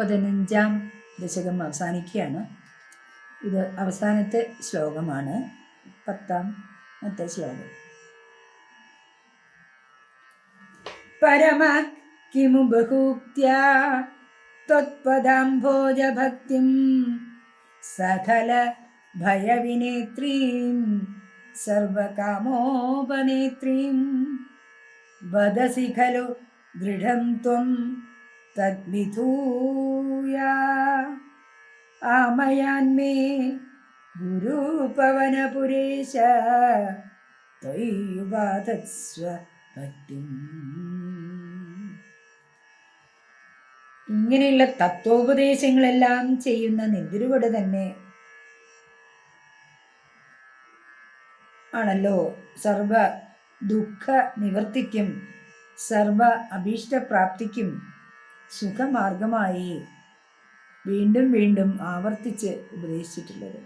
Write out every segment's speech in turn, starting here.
പതിനഞ്ചാം ദശകം അവസാനിക്കുകയാണ്. ഇത് അവസാനത്തെ ശ്ലോകമാണ്. പത്താമത്തെ ശ്ലോകം. പരമ കിമു ബഹൂക്ത്യാ ത്വത്പദാംഭോജഭക്തിം സകല ഭയവിനേത്രീം സർവകാമോപനേത്രീം വദസി ഖലു ദൃഢം ത്വം തദ്വിധൂയ. ആമയാന്മേ ഗുരുപവനപുരേശ ത്വയ്യുപാതസ്വ പറ്റും. ഇങ്ങനെയുള്ള തത്വോപദേശങ്ങളെല്ലാം ചെയ്യുന്ന നെന്തിരുവട് തന്നെ ആണല്ലോ സർവ ദുഃഖ നിവർത്തിക്കും സർവ അഭീഷ്ടപ്രാപ്തിക്കും സുഖമാർഗമായി വീണ്ടും വീണ്ടും ആവർത്തിച്ച് ഉപദേശിച്ചിട്ടുള്ളത്.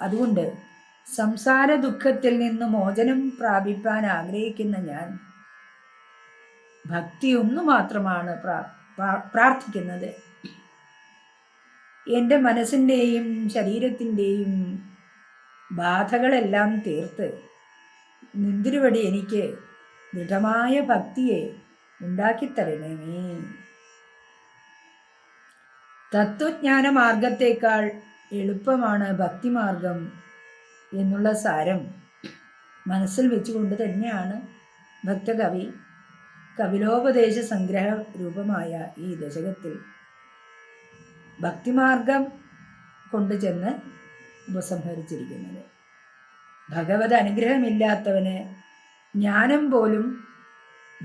അതുകൊണ്ട് സംസാര ദുഃഖത്തിൽ നിന്ന് മോചനം പ്രാപിപ്പാൻ ആഗ്രഹിക്കുന്ന ഞാൻ ഭക്തി ഒന്നു മാത്രമാണ് പ്രാർത്ഥിക്കുന്നത്. എന്റെ മനസ്സിന്റെയും ശരീരത്തിന്റെയും ബാധകളെല്ലാം തീർത്ത് നിന്തിരുവടി എനിക്ക് ദൃഢമായ ഭക്തിയെ ഉണ്ടാക്കിത്തരണമേ തത്വജ്ഞാന മാർഗത്തേക്കാൾ എളുപ്പമാണ് ഭക്തിമാർഗം എന്നുള്ള സാരം മനസ്സിൽ വെച്ചുകൊണ്ട് തന്നെയാണ് ഭക്തകവി കപിലോപദേശ സംഗ്രഹ രൂപമായ ഈ ദശകത്തിൽ ഭക്തിമാർഗം കൊണ്ടു ചെന്ന് ഉപസംഹരിച്ചിരിക്കുന്നത്. ഭഗവത് അനുഗ്രഹമില്ലാത്തവന് ജ്ഞാനം പോലും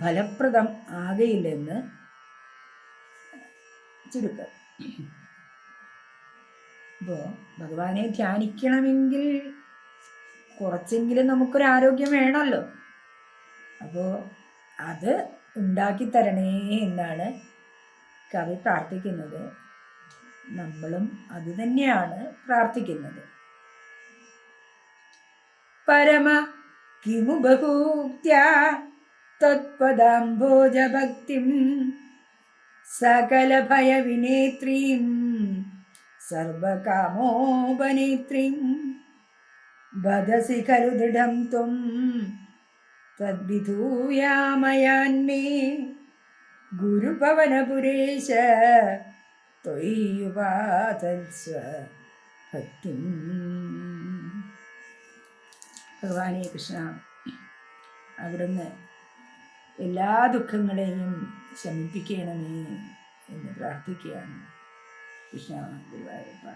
ഫലപ്രദം ആകയില്ലെന്ന് ചുരുക്കം. അപ്പോൾ ഭഗവാനെ ധ്യാനിക്കണമെങ്കിൽ കുറച്ചെങ്കിലും നമുക്കൊരു ആരോഗ്യം വേണമല്ലോ. അപ്പോൾ അത് ഉണ്ടാക്കി തരണേ എന്നാണ് കവി പ്രാർത്ഥിക്കുന്നത്. നമ്മളും അത് തന്നെയാണ് പ്രാർത്ഥിക്കുന്നത്. പരമ കിമു തത്പദാംഭോജഭക്തിം സകലഭയവിനേത്രീം സർവകാമോപനേത്രീം വദസി ഖലു ദൃഢം ത്വം തദ്വിധൂയാമയാന്മേ ഗുരുഭവനപുരേശ ത്വയ്യുപാതൽസ്വ ഭക്തിം. ഭഗവാനെ കൃഷ്ണ അവിടുന്ന് എല്ലാ ദുഃഖങ്ങളെയും ശമിപ്പിക്കണമേ എന്ന് പ്രാർത്ഥിക്കുകയാണ് കൃഷ്ണ ഗുരുവായൂരപ്പ